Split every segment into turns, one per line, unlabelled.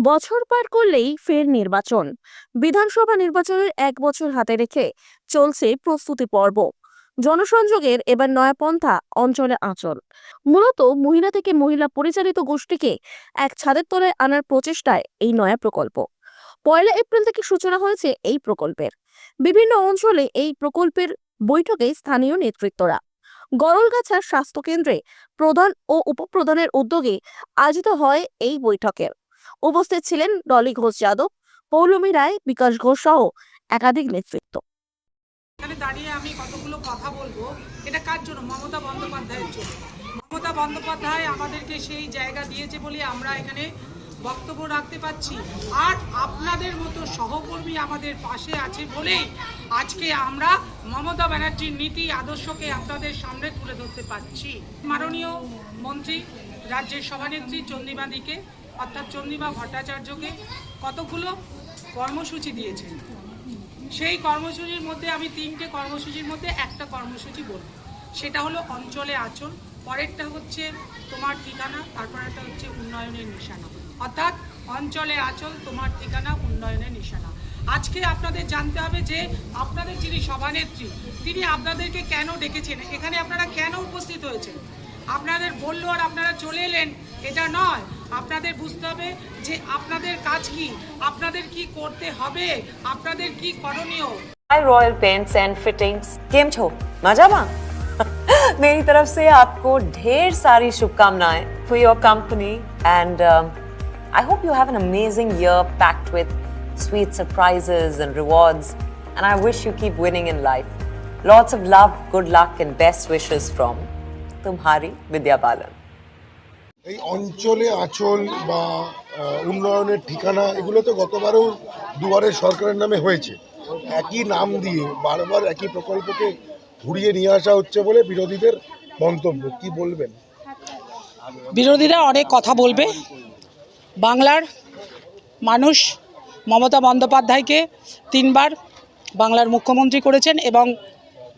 বছর পার করলেই ফের নির্বাচন। বিধানসভা নির্বাচনের এক বছর হাতে রেখে চলছে প্রস্তুতি পর্ব। জনসংযোগের এবার নয়া পন্থা, অঞ্চলে আঁচল। মূলত মহিলা থেকে মহিলা পরিচালিত গোষ্ঠীকে এক ছাদের তলায় আনার প্রচেষ্টায় এই নয়া প্রকল্প। পয়লা এপ্রিল থেকে সূচনা হয়েছে এই প্রকল্পের। বিভিন্ন অঞ্চলে এই প্রকল্পের বৈঠকে স্থানীয় নেতৃত্বরা। গরলগাছার স্বাস্থ্য কেন্দ্রে প্রধান ও উপপ্রধানের উদ্যোগে আয়োজিত হয় এই বৈঠকের। উপস্থিত ছিলেন ডলি ঘোষ যাদব, পৌলমী রায়, বিকাশ ঘোষ সহ একাধিক নেতৃত্ব।
এখানে দাঁড়িয়ে আমি কতগুলো কথা বলব, এটা কার জন্য? মমতা বন্দ্যোপাধ্যায়ের জন্য। মমতা বন্দ্যোপাধ্যায় আমাদেরকে সেই জায়গা দিয়েছে বলে আমরা এখানে বক্তব্য রাখতে পাচ্ছি আর আপনাদের মতো সহকর্মী আমাদের পাশে আছে বলেই আজকে আমরা মমতা ব্যানার্জির নীতি আদর্শকে আপনাদের সামনে তুলে ধরতে পারছি। মাননীয় মন্ত্রী, রাজ্যের সভানেত্রী চন্দ্রিমাদিকে অর্থাৎ চন্দ্রিমা ভট্টাচার্যকে কতগুলো কর্মসূচি দিয়েছেন? সেই কর্মসূচির মধ্যে আমি তিনটে কর্মসূচির মধ্যে একটা কর্মসূচি বলব। সেটা হলো অঞ্চলে আচল পরেরটা হচ্ছে তোমার ঠিকানা তারপর একটা হচ্ছে উন্নয়নের নিশানা। অর্থাৎ অঞ্চলে আচল তোমার ঠিকানা, উন্নয়নের নিশানা। আজকে আপনাদের জানতে হবে যে আপনাদের যিনি সভানেত্রী, তিনি আপনাদেরকে কেন ডেকেছেন? এখানে আপনারা কেন উপস্থিত হয়েছেন? আপনাদের বললো আর আপনারা চলে এলেন এটা নয় আপনাদের বুঝতে হবে যে আপনাদের কাজ কি আপনাদের কি করতে হবে আপনাদের কি করণীয়
hi royal paints and fittings केम छो मजामा मेरी तरफ से आपको ढेर सारी शुभकामनाएं for your company and I hope you have an amazing year packed with sweet surprises and rewards and I wish you keep winning in life lots of love good luck and best wishes from तुम्हारी विद्या बालन
এই অঞ্চলে আচল বা আহ, উন্নয়নের ঠিকানা এগুলো তো গতবারেও দুয়ারে সরকারের নামে হয়েছে একই নাম দিয়ে বারবার একই প্রকল্পকে ঘুরিয়ে নিয়ে আসা হচ্ছে বলে বিরোধীদের মন্তব্য কি বলবেন
বিরোধীরা অনেক কথা বলবে বাংলার মানুষ মমতা বন্দ্যোপাধ্যায়কে তিনবার বাংলার মুখ্যমন্ত্রী করেছেন এবং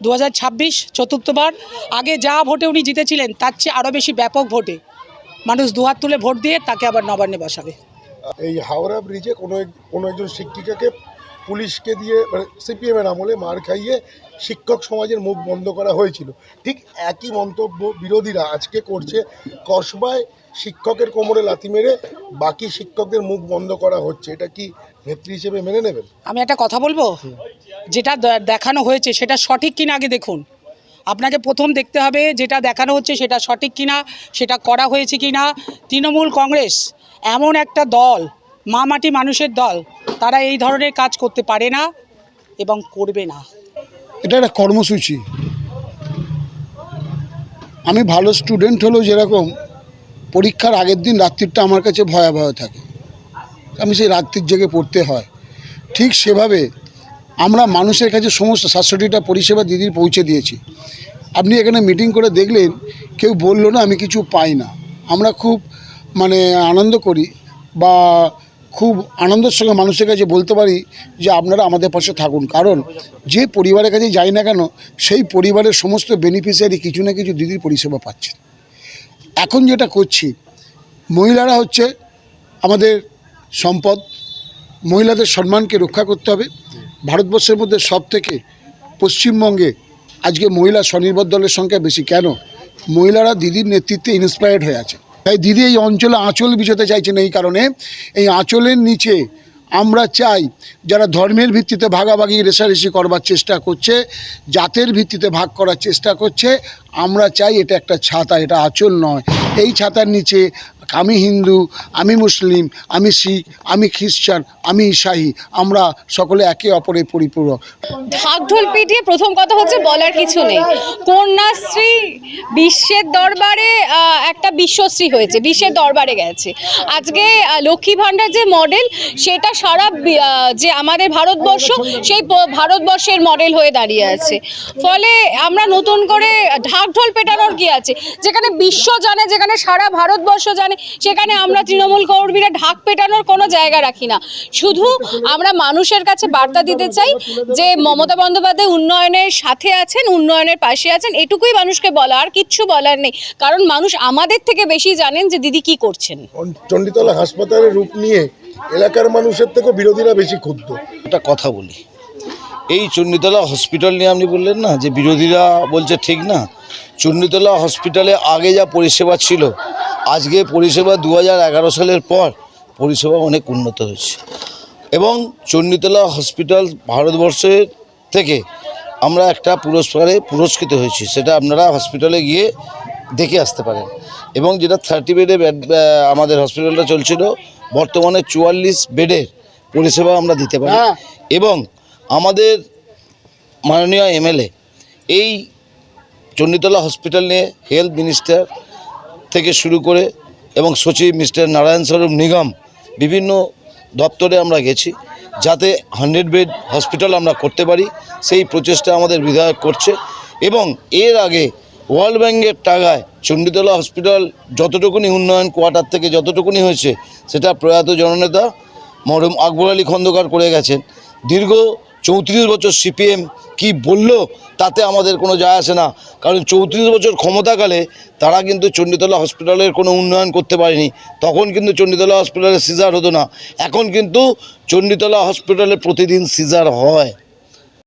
দু হাজার ছাব্বিশ চতুর্থবার আগে যা ভোটে উনি জিতেছিলেন তার চেয়ে আরও বেশি ব্যাপক ভোটে। মানুষ দুহাত তুলে ভোট দিয়ে তাকে আবার নবান্নে বসাবে।
এই হাওড়া ব্রিজে কোনো কোনো একজন শিক্ষিকাকে পুলিশকে দিয়ে মানে সিপিএমের আমলে মার খাইয়ে শিক্ষক সমাজের মুখ বন্ধ করা হয়েছিল। ঠিক একই মন্তব্য বিরোধীরা আজকে করছে। কসবায় শিক্ষকের কোমরে লাথি মেরে বাকি শিক্ষকদের মুখ বন্ধ করা হচ্ছে। এটা কি নেত্রী হিসেবে মেনে নেবেন?
আমি একটা কথা বলব? যেটা দেখানো হয়েছে সেটা সঠিক কিনা আগে দেখুন। আপনাকে প্রথম দেখতে হবে যেটা দেখানো হচ্ছে সেটা সঠিক কিনা, সেটা করা হয়েছে কিনা। তৃণমূল কংগ্রেস এমন একটা দল, মা মাটি মানুষের দল, তারা এই ধরনের কাজ করতে পারে না এবং করবে না।
এটা একটা কর্মসূচি। আমি ভালো স্টুডেন্ট হলেও যেরকম পরীক্ষার আগের দিন রাত্রিটা আমার কাছে ভয়াবহ থাকে। আমি সেই রাত্রির জেগে পড়তে হয়। ঠিক সেভাবে আমরা মানুষের কাছে সমস্ত সাতষট্টিটা পরিষেবা দিদির পৌঁছে দিয়েছি। আপনি এখানে মিটিং করে দেখলেন, কেউ বলল না, আমি কিছু পাই না। আমরা খুব মানে আনন্দ করি বা খুব আনন্দের সঙ্গে মানুষের কাছে বলতে পারি যে আপনারা আমাদের পাশে থাকুন। কারণ যে পরিবারের কাছে যাই না কেন, সেই পরিবারের সমস্ত বেনিফিশিয়ারি কিছু না কিছু দিদির পরিষেবা পাচ্ছেন। এখন যেটা করছি, মহিলারা হচ্ছে আমাদের সম্পদ, মহিলাদের সম্মানকে রক্ষা করতে হবে। ভারতবর্ষের মধ্যে সব থেকে পশ্চিমবঙ্গে আজকে মহিলা স্বনির্ভর দলের সংখ্যা বেশি। কেন? মহিলারা দিদির নেতৃত্বে ইন্সপায়ার্ড হয়ে আছে। তাই দিদি এই অঞ্চলে আঁচল বিছাতে চাইছেন এই কারণে। এই আঁচলের নিচে আমরা চাই যারা ধর্মের ভিত্তিতে ভাগাভাগি, রেশারেশি করবার চেষ্টা করছে, জাতের ভিত্তিতে ভাগ করার চেষ্টা করছে, আমরা চাই এটা একটা ছাতা, এটা আঁচল নয়। এই ছাতার নিচে আমি হিন্দু, আমি মুসলিম, আমি শিখ, আমি খ্রিস্টান, আমি ঈসাই আমরা সকলে একে অপরের পরিপূরক।
ঢাকঢোল পিটিয়ে প্রথম কথা হচ্ছে বলার কিছু নেই। কন্যাশ্রী বিশ্বের দরবারে একটা বিশ্বশ্রী হয়েছে, বিশ্বের দরবারে গেছে। আজকে লক্ষ্মী ভাণ্ডার যে মডেল সেটা সারা যে আমাদের ভারতবর্ষ, সেই ভারতবর্ষের মডেল হয়ে দাঁড়িয়ে আছে। ফলে আমরা নতুন করে ঢাকঢোল পেটানোর কি আছে? যেখানে বিশ্ব জানে, যেখানে সারা ভারতবর্ষ জানে সেখানে আমরা তৃণমূল কর্মীরা ঢাক পেটানোর কোনো জায়গা রাখি না। শুধু আমরা মানুষের কাছে বার্তা দিতে চাই যে মমতা বন্দ্যোপাধ্যায় উন্নয়নের সাথে আছেন উন্নয়নের পাশে আছেন এটুকুই মানুষকে বলা আর কিচ্ছু বলার নেই। কারণ মানুষ আমাদের থেকে বেশি জানেন যে দিদি কি করছেন।
চণ্ডীতলা হাসপাতালের রূপ নিয়ে এলাকার মানুষের থেকেও বিরোধীরা বেশি ক্ষুব্ধ।
একটা কথা বলি। এই চণ্ডীতলা হসপিটাল নিয়ে আপনি বললেন না যে বিরোধীরা বলছে ঠিক না। চণ্ডীতলা হসপিটালে আগে যা পরিষেবা ছিল আজকে পরিষেবা দু হাজার এগারো সালের পর পরিষেবা অনেক উন্নত হয়েছে। এবং চণ্ডীতলা হসপিটাল ভারতবর্ষের থেকে আমরা একটা পুরস্কারে পুরস্কৃত হয়েছি সেটা আপনারা হসপিটালে গিয়ে দেখে আসতে পারেন। এবং যেটা থার্টি বেডে আমাদের হসপিটালটা চলছিল বর্তমানে চুয়াল্লিশ বেডের পরিষেবা আমরা দিতে পারি।
হ্যাঁ।
এবং আমাদের মাননীয় এমএলএ এই চণ্ডীতলা হসপিটাল নিয়ে হেলথ মিনিস্টার থেকে শুরু করে এবং সচিব মিস্টার নারায়ণ স্বরূপ নিগম বিভিন্ন দপ্তরে আমরা গেছি, যাতে হান্ড্রেড বেড হসপিটাল আমরা করতে পারি। সেই প্রচেষ্টা আমাদের বিধায়ক করছে এবং এর আগে ওয়ার্ল্ড ব্যাঙ্কের টাকায় চণ্ডীতলা হসপিটাল যতটুকুনি উন্নয়ন কোয়ার্টার থেকে যতটুকুনি হয়েছে, সেটা প্রয়াত জননেতা মরম আকবর আলী খন্দকার করে গেছেন। দীর্ঘ চৌত্রিশ বছর সিপিএম কি বলল তাতে আমাদের কোনো যায় আসে না। কারণ চৌত্রিশ বছর ক্ষমতাকালে তারা কিন্তু চণ্ডীতলা হসপিটালের কোনো উন্নয়ন করতে পারেনি। তখন কিন্তু চণ্ডীতলা হসপিটালে সিজার হতো না। এখন কিন্তু চণ্ডীতলা হসপিটালে প্রতিদিন সিজার হয়।